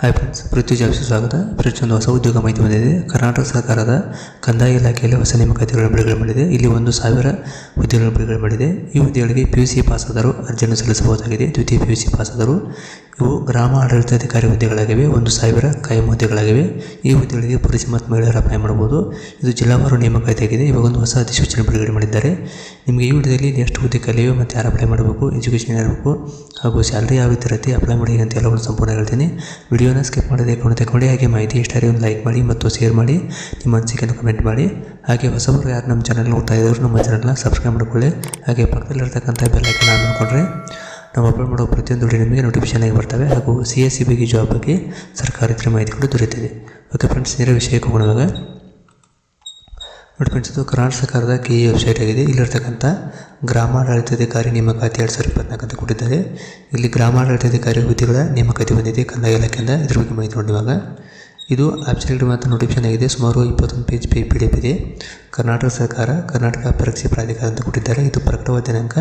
Hi friends ಪೃಥ್ವಿ ಸ್ವಾಗತ. ಒಂದು ಹೊಸ ಉದ್ಯೋಗ ಮಾಹಿತಿ ಬಂದಿದೆ. ಕರ್ನಾಟಕ ಸರ್ಕಾರದ ಕಂದಾಯ ಇಲಾಖೆಯಲ್ಲಿ ಹೊಸ ನೇಮಕಾತಿಗಳನ್ನು ಬಿಡುಗಡೆ ಮಾಡಿದೆ. ಇಲ್ಲಿ ಒಂದು ಸಾವಿರ ಹುದ್ದೆಗಳನ್ನು ಬಿಡುಗಡೆ ಮಾಡಿದೆ. ಈ ಹುದ್ದೆಗಳಿಗೆ ಪಿ ಯು ಸಿ ಪಾಸಾದರು ಅರ್ಜಿಯನ್ನು ಸಲ್ಲಿಸಬಹುದಾಗಿದೆ. ದ್ವಿತೀಯ ಪಿ ಯು ಸಿ ಇವು ಗ್ರಾಮ ಆಡಳಿತಾಧಿಕಾರಿ ಹುದ್ದೆಗಳಾಗಿವೆ. ಒಂದು ಸಾವಿರ ಕಾಯಂ ಹುದ್ದೆಗಳಾಗಿವೆ. ಈ ಹುದ್ದೆಗಳಿಗೆ ಪುರುಷ ಮತ್ತು ಮಹಿಳೆಯರ ಅಪ್ಲೈ ಮಾಡಬಹುದು. ಇದು ಜಿಲ್ಲಾವಾರು ನೇಮಕಾತಿಯಾಗಿದೆ. ಇವಾಗ ಒಂದು ಹೊಸ ಅಧಿಸೂಚನೆ ಬಿಡುಗಡೆ ಮಾಡಿದ್ದಾರೆ. ನಿಮಗೆ ಈ ವಿಡಿಯೋದಲ್ಲಿ ಎಷ್ಟು ಹುದ್ದೆ ಕಲಿಯೋ ಮತ್ತು ಯಾರು ಅಪ್ಲೈ ಮಾಡಬೇಕು ಎಜುಕೇಷನ್ ಇರಬೇಕು, ಹಾಗೂ ಸ್ಯಾಲ್ರಿ ಯಾವ ರೀತಿ ಅಪ್ಲೈ ಮಾಡಿ ಅಂತ ಎಲ್ಲವನ್ನು ಸಂಪೂರ್ಣ ಹೇಳ್ತೀನಿ. ವಿಡಿಯೋನ ಸ್ಕಿಪ್ ಮಾಡದೆ ಕೊಂಡು ಹಾಗೆ ಮಾಹಿತಿ ಇಷ್ಟಾರೆ ಒಂದು ಲೈಕ್ ಮಾಡಿ ಮತ್ತು ಶೇರ್ ಮಾಡಿ, ನಿಮ್ಮ ಅನಿಸಿಕೆಯನ್ನು ಕಮೆಂಟ್ ಮಾಡಿ. ಹಾಗೆ ಹೊಸಬರು ಯಾರು ನಮ್ಮ ಚಾನಲ್ ನೋಡ್ತಾ ಇದ್ದರು ನಮ್ಮ ಚಾನಲ್ನ ಸಬ್ಸ್ಕ್ರೈಬ್ ಮಾಡ್ಕೊಳ್ಳಿ. ಹಾಗೆ ಪಕ್ಕದಲ್ಲಿರ್ತಕ್ಕಂಥ ಬೆಲ್ ಐಕನ್ ಆನ್ ಮಾಡಿಕೊಂಡ್ರೆ ನಾವು ಅಪ್ಲೋಡ್ ಮಾಡೋ ಪ್ರತಿಯೊಂದು ವಿಡಿಯೋ ನಿಮಗೆ ನೋಟಿಫಿಕೇಶನ್ ಆಗಿ ಬರ್ತವೆ. ಹಾಗೂ ಸಿ ಎಸ್ ಸಿ ಬಗ್ಗೆ ಜಾಬ್ ಬಗ್ಗೆ ಸರ್ಕಾರಿ ಮಾಹಿತಿಗಳು ದೊರೆಯುತ್ತದೆ. ಓಕೆ ಫ್ರೆಂಡ್ಸ್ ನೇರ ವಿಷಯಕ್ಕೆ ಹೋಗೋಣ ನೋಡಿ ಫ್ರೆಂಡ್ಸ್ ಇದು ಕರ್ನಾಟಕ ಸರ್ಕಾರದ ಕೆ ಇ ವೆಬ್ಸೈಟ್ ಆಗಿದೆ. ಇಲ್ಲಿರ್ತಕ್ಕಂಥ ಗ್ರಾಮಾಡಳಿತಾಧಿಕಾರಿ ನೇಮಕಾತಿ ಎರಡು ಸಾವಿರದ ಇಪ್ಪತ್ನಾಲ್ಕು ಅಂತ ಕೊಟ್ಟಿದ್ದಾರೆ. ಇಲ್ಲಿ ಗ್ರಾಮಾಡಳಿತಾಧಿಕಾರಿ ಹುದ್ದೆಗಳ ನೇಮಕಾತಿ ಬಂದಿದೆ. ಕಂದಾಯ ಇಲಾಖೆಯಿಂದ ಇದ್ರ ಬಗ್ಗೆ ಮಾಹಿತಿ ನೋಡುವಾಗ ಇದು ಆಬ್ಸಲ್ಯೂಟ್ ಮತ್ತು ನೋಟಿಫಿಕೇಶನ್ ಆಗಿದೆ. ಸುಮಾರು ಇಪ್ಪತ್ತೊಂದು ಪೇಜ್ ಪೇ ಪಿ ಡಿ ಎಫ್ ಇದೆ. ಕರ್ನಾಟಕ ಸರ್ಕಾರ ಕರ್ನಾಟಕ ಪರೀಕ್ಷೆ ಪ್ರಾಧಿಕಾರ ಅಂತ ಕೊಟ್ಟಿದ್ದಾರೆ. ಇದು ಪ್ರಕಟವಾದ ದಿನಾಂಕ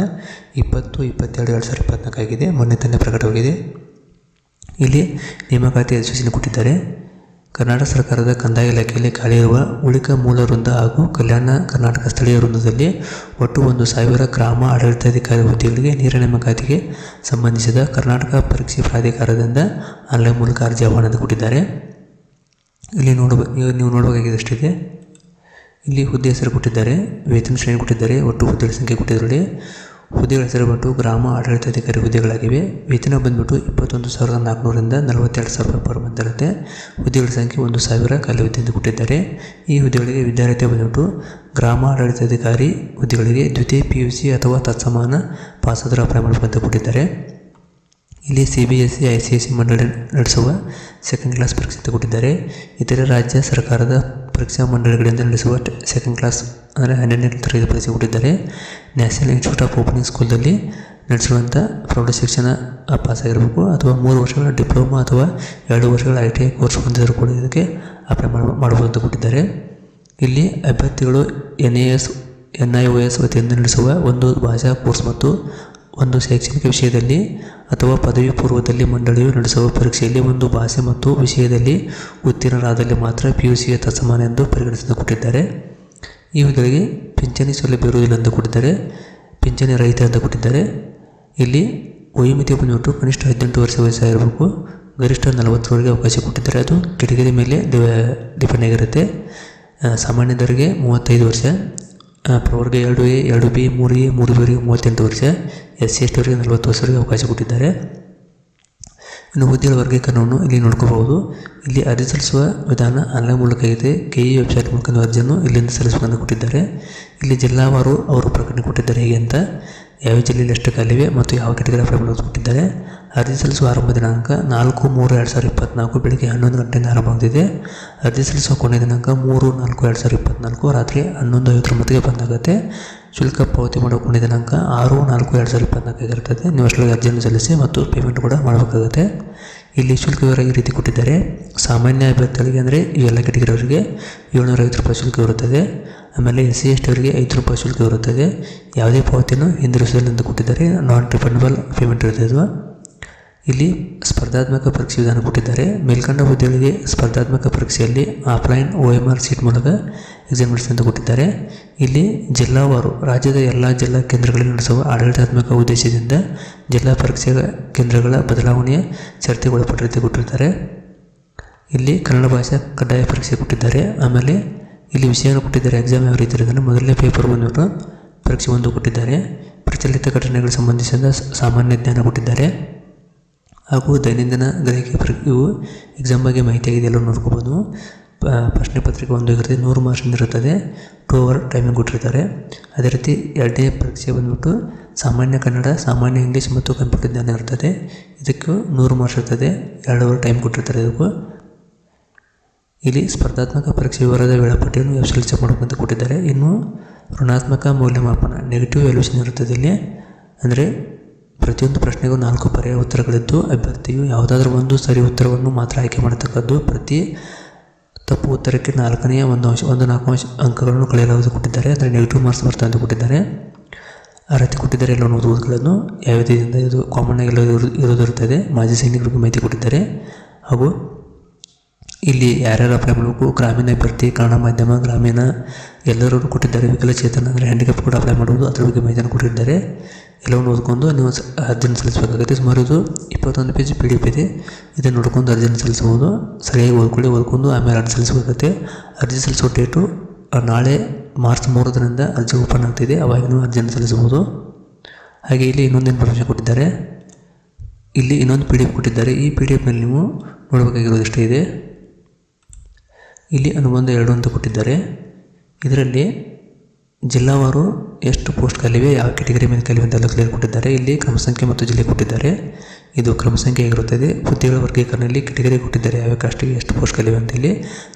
ಇಪ್ಪತ್ತು, ಇಪ್ಪತ್ತೆರಡು ಎರಡು ಸಾವಿರ ಇಪ್ಪತ್ನಾಲ್ಕು ಆಗಿದೆ. ಮೊನ್ನೆ ತಾನೇ ಪ್ರಕಟವಾಗಿದೆ. ಇಲ್ಲಿ ನೇಮಕಾತಿ ಅಧಿಸೂಚನೆ ಕೊಟ್ಟಿದ್ದಾರೆ. ಕರ್ನಾಟಕ ಸರ್ಕಾರದ ಕಂದಾಯ ಇಲಾಖೆಯಲ್ಲಿ ಖಾಲಿ ಇರುವ ಉಳಿಕ ಮೂಲ ವೃಂದ ಹಾಗೂ ಕಲ್ಯಾಣ ಕರ್ನಾಟಕ ಸ್ಥಳೀಯ ವೃಂದದಲ್ಲಿ ಒಟ್ಟು ಒಂದು ಸಾವಿರ ಗ್ರಾಮ ಆಡಳಿತಾಧಿಕಾರಿ ಹುದ್ದೆಗಳಿಗೆ ನೇರ ನೇಮಕಾತಿಗೆ ಸಂಬಂಧಿಸಿದ ಕರ್ನಾಟಕ ಪರೀಕ್ಷೆ ಪ್ರಾಧಿಕಾರದಿಂದ ಆನ್ಲೈನ್ ಮೂಲಕ ಅರ್ಜಿ ಆಹ್ವಾನ ಕೊಟ್ಟಿದ್ದಾರೆ. ಇಲ್ಲಿ ನೋಡಬೇಕು ನೀವು ನೋಡಬೇಕಾಗಿದ್ದಷ್ಟಿದೆ ಇಲ್ಲಿ ಹುದ್ದೆ ಹೆಸರು ಕೊಟ್ಟಿದ್ದಾರೆ, ವೇತನ ಶ್ರೇಣಿ ಕೊಟ್ಟಿದ್ದಾರೆ, ಒಟ್ಟು ಹುದ್ದೆಗಳ ಸಂಖ್ಯೆ ಕೊಟ್ಟಿದ್ದಾರೆ. ಹುದ್ದೆಗಳ ಹೆಸರು ಬಂದು ಗ್ರಾಮ ಆಡಳಿತಾಧಿಕಾರಿ ಹುದ್ದೆಗಳಾಗಿವೆ. ವೇತನ ಬಂದ್ಬಿಟ್ಟು ಇಪ್ಪತ್ತೊಂದು ಸಾವಿರದ ನಾಲ್ಕುನೂರರಿಂದ ನಲವತ್ತೆರಡು ಸಾವಿರ ರೂಪಾಯಿ ಪರ್ ಮಂತ್ ಹುದ್ದೆಗಳ ಸಂಖ್ಯೆ ಒಂದು ಸಾವಿರ ಖಾಲಿ ಹುದ್ದೆ ಕೊಟ್ಟಿದ್ದಾರೆ. ಈ ಹುದ್ದೆಗಳಿಗೆ ವಿದ್ಯಾರ್ಥಿ ಬಂದ್ಬಿಟ್ಟು ಗ್ರಾಮ ಆಡಳಿತಾಧಿಕಾರಿ ಹುದ್ದೆಗಳಿಗೆ ದ್ವಿತೀಯ ಪಿ ಯು ಸಿ ಅಥವಾ ತತ್ಸಮಾನ ಪಾಸಾದರೂ ಅಪ್ಲೈ ಮಾಡಬೇಕಂತ ಕೊಟ್ಟಿದ್ದಾರೆ. ಇಲ್ಲಿ C B S C I C S C ಮಂಡಳಿ ನಡೆಸುವ ಸೆಕೆಂಡ್ ಕ್ಲಾಸ್ ಪರೀಕ್ಷೆ ಕೊಟ್ಟಿದ್ದಾರೆ. ಇತರೆ ರಾಜ್ಯ ಸರ್ಕಾರದ ಪರೀಕ್ಷಾ ಮಂಡಳಿಗಳಿಂದ ನಡೆಸುವ ಸೆಕೆಂಡ್ ಕ್ಲಾಸ್ ಅಂದರೆ ಹನ್ನೆರಡನೇ ತರಗತಿ ಪರೀಕ್ಷೆ ಕೊಟ್ಟಿದ್ದಾರೆ ನ್ಯಾಷನಲ್ ಇನ್ಸ್ಟಿಟ್ಯೂಟ್ ಆಫ್ ಓಪನಿಂಗ್ ಸ್ಕೂಲಲ್ಲಿ ನಡೆಸುವಂಥ ಪ್ರೌಢ ಶಿಕ್ಷಣ ಪಾಸ್ ಆಗಿರಬೇಕು ಅಥವಾ ಮೂರು ವರ್ಷಗಳ ಡಿಪ್ಲೊಮಾ ಅಥವಾ ಎರಡು ವರ್ಷಗಳ ಐ ಟಿ ಐ ಕೋರ್ಸ್ ಹೊಂದಿದ್ರು ಕೂಡ ಇದಕ್ಕೆ ಅಪ್ಲೈ ಮಾಡಿ ಮಾಡ್ಬೋದು ಅಂತ ಕೊಟ್ಟಿದ್ದಾರೆ. ಇಲ್ಲಿ ಅಭ್ಯರ್ಥಿಗಳು N A S N I O S ವತಿಯಿಂದ ನಡೆಸುವ ಒಂದು ಭಾಷಾ ಕೋರ್ಸ್ ಮತ್ತು ಒಂದು ಶೈಕ್ಷಣಿಕ ವಿಷಯದಲ್ಲಿ ಅಥವಾ ಪದವಿ ಪೂರ್ವದಲ್ಲಿ ಮಂಡಳಿಯು ನಡೆಸುವ ಪರೀಕ್ಷೆಯಲ್ಲಿ ಒಂದು ಭಾಷೆ ಮತ್ತು ವಿಷಯದಲ್ಲಿ ಉತ್ತೀರ್ಣರಾದಲ್ಲಿ ಮಾತ್ರ ಪಿ ಯು ಸಿಗೆ ತತ್ಸಮಾನ ಎಂದು ಪರಿಗಣಿಸಿದ ಕೊಟ್ಟಿದ್ದಾರೆ. ಇವುಗಳಿಗೆ ಪಿಂಚಣಿ ಸೌಲಭ್ಯ ಇರುವುದಿಲ್ಲ ಎಂದು ಕೊಟ್ಟಿದ್ದಾರೆ. ಪಿಂಚಣಿ ರಹಿತ ಅಂತ ಕೊಟ್ಟಿದ್ದಾರೆ. ಇಲ್ಲಿ ವಯೋಮಿತಿ ಬಂದ್ಬಿಟ್ಟು ಕನಿಷ್ಠ ಹದಿನೆಂಟು ವರ್ಷ ವಯಸ್ಸಾಗಿರಬೇಕು. ಗರಿಷ್ಠ ನಲವತ್ತರವರೆಗೆ ಅವಕಾಶ ಕೊಟ್ಟಿದ್ದಾರೆ. ಅದು ಕೆಟಗರಿ ಮೇಲೆ ಡಿಪೆಂಡ್ ಆಗಿರುತ್ತೆ. ಸಾಮಾನ್ಯದವರಿಗೆ ಮೂವತ್ತೈದು ವರ್ಷ. ಪ್ರವರ್ಗ ಎರಡು ಎ, ಎರಡು ಬಿ, ಮೂರು ಎ, ಮೂರು ಬಿವರೆಗೆ ಮೂವತ್ತೆಂಟು ವರ್ಷ, ಎಸ್ ಸಿ, ಎಸ್ ಟಿವರಿಗೆ ನಲವತ್ತು ವರ್ಷವರೆಗೆ ಅವಕಾಶ ಕೊಟ್ಟಿದ್ದಾರೆ. ಇನ್ನು ಹುದ್ದೆಗಳ ವರ್ಗೀಕರಣವನ್ನು ಇಲ್ಲಿ ನೋಡ್ಕೋಬಹುದು. ಇಲ್ಲಿ ಅರ್ಜಿ ಸಲ್ಲಿಸುವ ವಿಧಾನ ಆನ್ಲೈನ್ ಮೂಲಕ ಇದೆ. ಕೆ ಇ ವೆಬ್ಸೈಟ್ ಮೂಲಕ ಅರ್ಜಿಯನ್ನು ಇಲ್ಲಿಂದ ಸಲ್ಲಿಸಬೇಕಂತ ಕೊಟ್ಟಿದ್ದಾರೆ. ಇಲ್ಲಿ ಜಿಲ್ಲಾವಾರು ಅವರು ಪ್ರಕಟಣೆ ಕೊಟ್ಟಿದ್ದಾರೆ ಹೇಗೆ ಅಂತ. ಯಾವ ಜಿಲ್ಲೆಯಲ್ಲಿ ಎಷ್ಟು ಖಾಲಿವೆ ಮತ್ತು ಯಾವ ಅಪ್ಲೈ ಮಾಡೋದು ಕೊಟ್ಟಿದ್ದಾರೆ ಅರ್ಜಿ ಸಲ್ಲಿಸುವ ಆರಂಭ ದಿನಾಂಕ ನಾಲ್ಕು ಮೂರು ಎರಡು ಸಾವಿರದ ಇಪ್ಪತ್ತ್ನಾಲ್ಕು ಬೆಳಗ್ಗೆ ಹನ್ನೊಂದು ಗಂಟೆಯಿಂದ ಆರಂಭವಾಗಿದೆ ಅರ್ಜಿ ಸಲ್ಲಿಸುವ ಕೊನೆಯ ದಿನಾಂಕ ಮೂರು ನಾಲ್ಕು ಎರಡು ಸಾವಿರದ ಇಪ್ಪತ್ತ್ನಾಲ್ಕು ರಾತ್ರಿ ಹನ್ನೊಂದು ಐವತ್ತೊಂಬತ್ತಿಗೆ ಬಂದಾಗುತ್ತೆ. ಶುಲ್ಕ ಪಾವತಿ ಮಾಡುವ ಕೊನೆಯ ದಿನಾಂಕ ಆರು ನಾಲ್ಕು ಎರಡು ಸಾವಿರದ ಇಪ್ಪತ್ನಾಲ್ಕು ಆಗಿರ್ತದೆ ನೀವು ಅಷ್ಟರಲ್ಲಿ ಅರ್ಜಿಯನ್ನು ಸಲ್ಲಿಸಿ ಮತ್ತು ಪೇಮೆಂಟ್ ಕೂಡ ಮಾಡಬೇಕಾಗುತ್ತೆ. ಇಲ್ಲಿ ಶುಲ್ಕ ವಿವರ ಈ ರೀತಿ ಕೊಟ್ಟಿದ್ದಾರೆ. ಸಾಮಾನ್ಯ ಅಭ್ಯರ್ಥಿಗಳಿಗೆ ಅಂದರೆ ಎಲ್ಲ ಕೆಟಗರಿ ಅವರಿಗೆ ಏಳ್ನೂರ ಐವತ್ತು ರೂಪಾಯಿ ಶುಲ್ಕ ಇರುತ್ತದೆ. ಆಮೇಲೆ ಎಸ್ ಸಿ ಎಸ್ ಟಿ ಅವರಿಗೆ ಐದು ರೂಪಾಯಿ ಶುಲ್ಕ ಇರುತ್ತದೆ. ಯಾವುದೇ ಪಾವತಿಯನ್ನು ಎಂದು ಕೊಟ್ಟಿದ್ದಾರೆ. ನಾನ್ ರಿಫಂಡಬಲ್ ಪೇಮೆಂಟ್ ಇರುತ್ತದೆ. ಇಲ್ಲಿ ಸ್ಪರ್ಧಾತ್ಮಕ ಪರೀಕ್ಷೆ ವಿಧಾನ ಕೊಟ್ಟಿದ್ದಾರೆ. ಮೇಲ್ಕಂಡ ಹುದ್ದೆಗಳಿಗೆ ಸ್ಪರ್ಧಾತ್ಮಕ ಪರೀಕ್ಷೆಯಲ್ಲಿ offline O M R sheet ಮೂಲಕ ಎಕ್ಸಾಮ್ ಅಂತ ಕೊಟ್ಟಿದ್ದಾರೆ. ಇಲ್ಲಿ ಜಿಲ್ಲಾವಾರು ರಾಜ್ಯದ ಎಲ್ಲ ಜಿಲ್ಲಾ ಕೇಂದ್ರಗಳಲ್ಲಿ ನಡೆಸುವ ಆಡಳಿತಾತ್ಮಕ ಉದ್ದೇಶದಿಂದ ಜಿಲ್ಲಾ ಪರೀಕ್ಷೆ ಕೇಂದ್ರಗಳ ಬದಲಾವಣೆಯ ಚರ್ಚೆಗೆ ಒಳಪಟ್ಟಿರುತ್ತೆ ಕೊಟ್ಟಿರ್ತಾರೆ ಇಲ್ಲಿ ಕನ್ನಡ ಭಾಷಾ ಕಡ್ಡಾಯ ಪರೀಕ್ಷೆ ಕೊಟ್ಟಿದ್ದಾರೆ. ಆಮೇಲೆ ಇಲ್ಲಿ ವಿಷಯವನ್ನು ಕೊಟ್ಟಿದ್ದಾರೆ. ಎಕ್ಸಾಮ್ ಯಾವ ರೀತಿ ಇರೋದನ್ನು ಮೊದಲನೇ ಪೇಪರ್ ಬಂದ್ಬಿಟ್ಟು ಪರೀಕ್ಷೆ ಒಂದು ಕೊಟ್ಟಿದ್ದಾರೆ. ಪ್ರಚಲಿತ ಘಟನೆಗಳಿಗೆ ಸಂಬಂಧಿಸಿದ ಸಾಮಾನ್ಯ ಜ್ಞಾನ ಕೊಟ್ಟಿದ್ದಾರೆ. ಹಾಗೂ ದೈನಂದಿನ ಗ್ರಹಿಕೆ ಪ್ರಕ್ರಿಯೆಯು ಎಕ್ಸಾಮ್ ಬಗ್ಗೆ ಮಾಹಿತಿ ಆಗಿದೆ, ಎಲ್ಲರೂ ನೋಡ್ಕೋಬೋದು. ಪ್ರಶ್ನೆ ಪತ್ರಿಕೆ ಒಂದು ಇರುತ್ತೆ, ನೂರು ಮಾರ್ಕ್ಸ್ ಇರುತ್ತದೆ. ಟೂ ಅವರ್ ಟೈಮಿಂಗ್ ಕೊಟ್ಟಿರ್ತಾರೆ. ಅದೇ ರೀತಿ ಎರಡನೇ ಪರೀಕ್ಷೆ ಬಂದ್ಬಿಟ್ಟು ಸಾಮಾನ್ಯ ಕನ್ನಡ, ಸಾಮಾನ್ಯ ಇಂಗ್ಲೀಷ್ ಮತ್ತು ಕಂಪ್ಯೂಟರ್ ಜ್ಞಾನ ಇರ್ತದೆ. ಇದಕ್ಕೂ ನೂರು ಮಾರ್ಕ್ಸ್ ಇರ್ತದೆ. ಎರಡು ಅವರ್ ಟೈಮ್ ಕೊಟ್ಟಿರ್ತಾರೆ ಇದಕ್ಕೂ. ಇಲ್ಲಿ ಸ್ಪರ್ಧಾತ್ಮಕ ಪರೀಕ್ಷೆ ವಿವರದ ವೇಳಾಪಟ್ಟಿಯನ್ನು ವೆಬ್ಸೈಟ್ ಚೆಕ್ ಮಾಡಬೇಕಂತ ಕೊಟ್ಟಿದ್ದಾರೆ. ಇನ್ನು ಋಣಾತ್ಮಕ ಮೌಲ್ಯಮಾಪನ ನೆಗೆಟಿವ್ ವ್ಯಾಲ್ಯೂಷನ್ ಇರುತ್ತದೆ ಇಲ್ಲಿ. ಅಂದರೆ ಪ್ರತಿಯೊಂದು ಪ್ರಶ್ನೆಗೂ ನಾಲ್ಕು ಪರ್ಯಾಯ ಉತ್ತರಗಳಿದ್ದು, ಅಭ್ಯರ್ಥಿಯು ಯಾವುದಾದ್ರೂ ಒಂದು ಸರಿ ಉತ್ತರವನ್ನು ಮಾತ್ರ ಆಯ್ಕೆ ಮಾಡತಕ್ಕದ್ದು, ಪ್ರತಿ ತಪ್ಪು ಉತ್ತರಕ್ಕೆ ನಾಲ್ಕನೆಯ ಒಂದು ಅಂಶ, ಒಂದು ನಾಲ್ಕು ಅಂಶ ಅಂಕಗಳನ್ನು ಕಳೆಯಲಾಗುವುದು ಕೊಟ್ಟಿದ್ದಾರೆ. ಅಂದರೆ ನೆಗೆಟಿವ್ ಮಾರ್ಕ್ಸ್ ಬರ್ತಾ ಅಂತ ಕೊಟ್ಟಿದ್ದಾರೆ. ಅರ್ಹತೆ ಕೊಟ್ಟಿದ್ದಾರೆ ಎಲ್ಲ ಓದುವುದನ್ನು ಯಾವ ರೀತಿಯಿಂದ ಇದು ಕಾಮನ್ ಆಗಿ ಇರೋದು ಇರು- ಇರುವುದಿರುತ್ತದೆ ಮಾಜಿ ಸೈನಿಕರಿಗೂ ಮಾಹಿತಿ ಕೊಟ್ಟಿದ್ದಾರೆ. ಹಾಗೂ ಇಲ್ಲಿ ಯಾರ್ಯಾರು ಅಪ್ಲೈ ಮಾಡಬೇಕು? ಗ್ರಾಮೀಣ ಅಭ್ಯರ್ಥಿ ಕನ್ನಡ ಮಾಧ್ಯಮ, ಗ್ರಾಮೀಣ ಎಲ್ಲರೂ ಕೊಟ್ಟಿದ್ದಾರೆ. ವಿಕಲಚೇತನ ಅಂದರೆ ಹ್ಯಾಂಡಿಕ್ಯಾಪ್ ಕೂಡ ಅಪ್ಲೈ ಮಾಡ್ಬೋದು. ಅದ್ರ ಬಗ್ಗೆ ಮಾಹಿತಿಯನ್ನು ಕೊಟ್ಟಿದ್ದಾರೆ. ಎಲ್ಲವನ್ನು ಓದ್ಕೊಂಡು ನೀವು ಅರ್ಜಿಯನ್ನು ಸಲ್ಲಿಸಬೇಕಾಗುತ್ತೆ. ಸುಮಾರು ಇದು ಇಪ್ಪತ್ತೊಂದು ಪೇಜ್ ಪಿ ಡಿ ಎಫ್ ಇದೆ. ಇದನ್ನು ನೋಡ್ಕೊಂಡು ಅರ್ಜಿಯನ್ನು ಸಲ್ಲಿಸಬಹುದು. ಸರಿಯಾಗಿ ಓದ್ಕೊಳ್ಳಿ, ಓದ್ಕೊಂಡು ಆಮೇಲೆ ಅರ್ಜಿ ಸಲ್ಲಿಸಬೇಕಾಗುತ್ತೆ. ಅರ್ಜಿ ಸಲ್ಲಿಸೋ ಡೇಟು ನಾಳೆ ಮಾರ್ಚ್ ಮೂರರಿಂದ ಅರ್ಜಿ ಓಪನ್ ಆಗ್ತಿದೆ. ಅವಾಗ ನೀವು ಅರ್ಜಿಯನ್ನು ಸಲ್ಲಿಸಬಹುದು. ಹಾಗೆ ಇಲ್ಲಿ ಇನ್ನೊಂದು ಇನ್ಫಾರ್ಮೇಷನ್ ಕೊಟ್ಟಿದ್ದಾರೆ. ಇಲ್ಲಿ ಇನ್ನೊಂದು ಪಿ ಡಿ ಎಫ್ ಕೊಟ್ಟಿದ್ದಾರೆ. ಈ ಪಿ ಡಿ ಎಫ್ನಲ್ಲಿ ನೀವು ನೋಡಬೇಕಾಗಿರೋದು ಇಷ್ಟೇ ಇದೆ? ಇಲ್ಲಿ ಅನುಬಂಧ ಎರಡು ಅಂತ ಕೊಟ್ಟಿದ್ದಾರೆ. ಇದರಲ್ಲಿ ಜಿಲ್ಲಾವಾರು ಎಷ್ಟು ಪೋಸ್ಟ್ ಖಾಲಿವೆ ಯಾವ ಕೆಟಗರಿ ಮೇಲೆ ಕಲಿವೆ ಅಂತೆಲ್ಲ ಕ್ಲಿಯರ್ ಕೊಟ್ಟಿದ್ದಾರೆ. ಇಲ್ಲಿ ಕ್ರಮ ಸಂಖ್ಯೆ ಮತ್ತು ಜಿಲ್ಲೆ ಕೊಟ್ಟಿದ್ದಾರೆ. ಇದು ಕ್ರಮ ಸಂಖ್ಯೆ ಆಗಿರುತ್ತದೆ. ಹುದ್ದೆಗಳ ವರ್ಗೀಕರಣದಲ್ಲಿ ಕೆಟಗರಿ ಕೊಟ್ಟಿದ್ದಾರೆ. ಯಾವ ಕಾಸ್ಟಿಗೆ ಎಷ್ಟು ಪೋಸ್ಟ್ ಕಲಿವೆ ಅಂತ ಇಲ್ಲಿ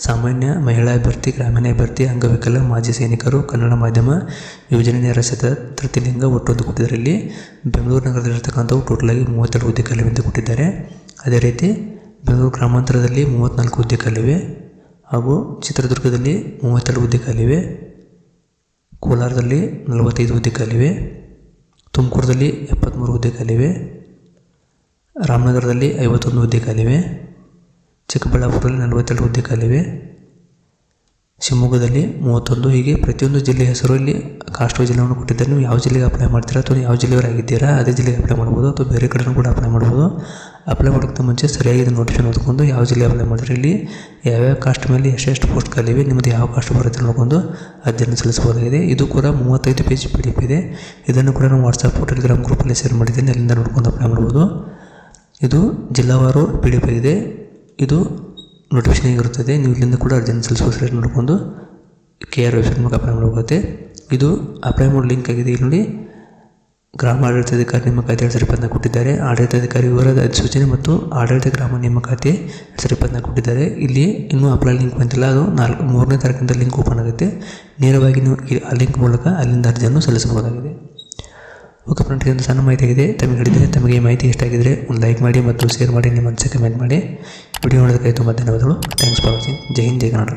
ಸಾಮಾನ್ಯ ಮಹಿಳಾ ಅಭ್ಯರ್ಥಿ, ಗ್ರಾಮೀಣ ಅಭ್ಯರ್ಥಿ ಅಂಗವಿಕಲ ಮಾಜಿ ಸೈನಿಕರು, ಕನ್ನಡ ಮಾಧ್ಯಮ ಯೋಜನೆ ನಿರಾಶ್ರಿತ ಒಟ್ಟು ಅಂತ ಕೊಟ್ಟಿದ್ದಾರೆ ಇಲ್ಲಿ. ಬೆಂಗಳೂರು ನಗರದಲ್ಲಿರ್ತಕ್ಕಂಥವು ಟೋಟಲಾಗಿ ಮೂವತ್ತೆರಡು ಹುದ್ದೆ ಖಾಲಿವೆ ಅಂತ ಕೊಟ್ಟಿದ್ದಾರೆ. ಅದೇ ರೀತಿ ಬೆಂಗಳೂರು ಗ್ರಾಮಾಂತರದಲ್ಲಿ ಮೂವತ್ತ್ನಾಲ್ಕು ಹುದ್ದೆ ಖಾಲಿವೆ ಹಾಗೂ ಚಿತ್ರದುರ್ಗದಲ್ಲಿ ಮೂವತ್ತೆರಡು ಹುದ್ದೆ ಖಾಲಿವೆ ಕೋಲಾರದಲ್ಲಿ ನಲವತ್ತೈದು ಹುದ್ದೆ ಖಾಲಿವೆ ತುಮಕೂರದಲ್ಲಿ ಎಪ್ಪತ್ತ್ಮೂರು ಹುದ್ದೆ ಖಾಲಿವೆ ರಾಮನಗರದಲ್ಲಿ ಐವತ್ತೊಂದು ಹುದ್ದೆ ಖಾಲಿವೆ ಚಿಕ್ಕಬಳ್ಳಾಪುರದಲ್ಲಿ ನಲವತ್ತೆರಡು ಹುದ್ದೆ ಖಾಲಿವೆ ಶಿವಮೊಗ್ಗದಲ್ಲಿ ಮೂವತ್ತೊಂದು. ಹೀಗೆ ಪ್ರತಿಯೊಂದು ಜಿಲ್ಲೆ ಹೆಸರು ಇಲ್ಲಿ ಕಾಸ್ಟ್ ಜಿಲ್ಲೆಯನ್ನು ಕೊಟ್ಟಿದ್ದಾರೆ ನೀವು ಯಾವ ಜಿಲ್ಲೆಗೆ ಅಪ್ಲೈ ಮಾಡ್ತೀರಾ ಅಥವಾ ಯಾವ ಜಿಲ್ಲೆಯವರಾಗಿದ್ದೀರಾ, ಅದೇ ಜಿಲ್ಲೆಗೆ ಅಪ್ಲೈ ಮಾಡ್ಬೋದು ಅಥವಾ ಬೇರೆ ಕಡೆಯೂ ಕೂಡ ಅಪ್ಲೈ ಮಾಡ್ಬೋದು? ಅಪ್ಲೈ ಮಾಡೋಕ್ಕಿಂತ ಮುಂಚೆ ಸರಿಯಾಗಿ ನೋಟಿಫಿಕೇಶನ್ ಓದ್ಕೊಂಡು ಯಾವ ಜಿಲ್ಲೆ ಅಪ್ಲೈ ಮಾಡಿದ್ರೆ ಇಲ್ಲಿ, ಯಾವ್ಯಾವ ಕಾಸ್ಟ್ ಮೇಲೆ ಎಷ್ಟೆಷ್ಟು ಪೋಸ್ಟ್ ಖಾಲಿವೆ ನಿಮ್ಮದು ಯಾವ ಕಾಸ್ಟ್ ಬರುತ್ತೆ ನೋಡ್ಕೊಂಡು ಅಧ್ಯಯನ ಸಲ್ಲಿಸಬಹುದಾಗಿದೆ. ಇದು ಕೂಡ ಮೂವತ್ತೈದು ಪೇಜ್ ಪಿ ಡಿ ಎಫ್ ಇದೆ. ಇದನ್ನು ಕೂಡ ನಾನು ವಾಟ್ಸಪ್ ಟೆಲಿಗ್ರಾಮ್ ಗ್ರೂಪಲ್ಲಿ ಶೇರ್ ಮಾಡಿದ್ದೀನಿ. ಅಲ್ಲಿಂದ ನೋಡ್ಕೊಂಡು ಅಪ್ಲೈ ಮಾಡ್ಬೋದು. ಇದು ಜಿಲ್ಲಾವಾರು ಪಿ ಡಿ ಎಫ್ ಇದೆ ಇದು ನೋಟಿಫಿಕೇಶನ್ ಆಗಿರುತ್ತದೆ. ನೀವು ಇಲ್ಲಿಂದ ಕೂಡ ಅರ್ಜಿಯನ್ನು ಸಲ್ಲಿಸಬಹುದು ನೋಡಿಕೊಂಡು ಕೆ ಆರ್ ವೆಬ್ಸೈಟ್ ಮೂಲಕ ಅಪ್ಲೈ ಮಾಡಬೇಕಾಗುತ್ತೆ ಇದು ಅಪ್ಲೈ ಮಾಡೋ ಲಿಂಕ್ ಆಗಿದೆ ಇಲ್ಲಿ ನೋಡಿ. ಗ್ರಾಮ ಆಡಳಿತಾಧಿಕಾರಿ ನೇಮಕಾತಿ ಎರಡು ಸಾವಿರದ ಇಪ್ಪತ್ನಾಲ್ಕು ಕೊಟ್ಟಿದ್ದಾರೆ. ಆಡಳಿತಾಧಿಕಾರಿ ವಿವರದ ಅಧಿಸೂಚನೆ ಮತ್ತು ಆಡಳಿತ ಗ್ರಾಮ ನೇಮಕಾತಿ ಎರಡು ಸಾವಿರದ ಕೊಟ್ಟಿದ್ದಾರೆ. ಇಲ್ಲಿ ಇನ್ನೂ ಅಪ್ಲೈ ಲಿಂಕ್ ಬಂದಿಲ್ಲ. ಅದು ನಾಲ್ಕು, ಮೂರನೇ ತಾರೀಕಿಂದ ಲಿಂಕ್ ಓಪನ್ ಆಗುತ್ತೆ. ನೇರವಾಗಿ ನೀವು ಈ- ಆ ಲಿಂಕ್ ಮೂಲಕ ಅಲ್ಲಿಂದ ಅರ್ಜಿಯನ್ನು ಸಲ್ಲಿಸಬಹುದಾಗಿದೆ. ಓಕೆ ಫ್ರೆಂಡ್ಸ್ ಇದೊಂದು ಸಣ್ಣ ಮಾಹಿತಿ ಆಗಿದೆ ತಮಗೆ ಹಿಡಿದರೆ ತಮಗೆ ಈ ಮಾಹಿತಿ ಇಷ್ಟ ಆಗಿದ್ದರೆ ಒಂದು ಲೈಕ್ ಮಾಡಿ ಮತ್ತು ಶೇರ್ ಮಾಡಿ, ನಿಮ್ಮ ಅನಿಸಿಕೆ ಕಮೆಂಟ್ ಮಾಡಿ. ವಿಡಿಯೋ ನೋಡೋದಕ್ಕೆ ತುಂಬ ಧನ್ಯವಾದಗಳು. ಥ್ಯಾಂಕ್ಸ್ ಫಾರ್ ವಾಚಿಂಗ್ ಜೈ ಹಿಂದ್, ಜೈ ಕನ್ನಡ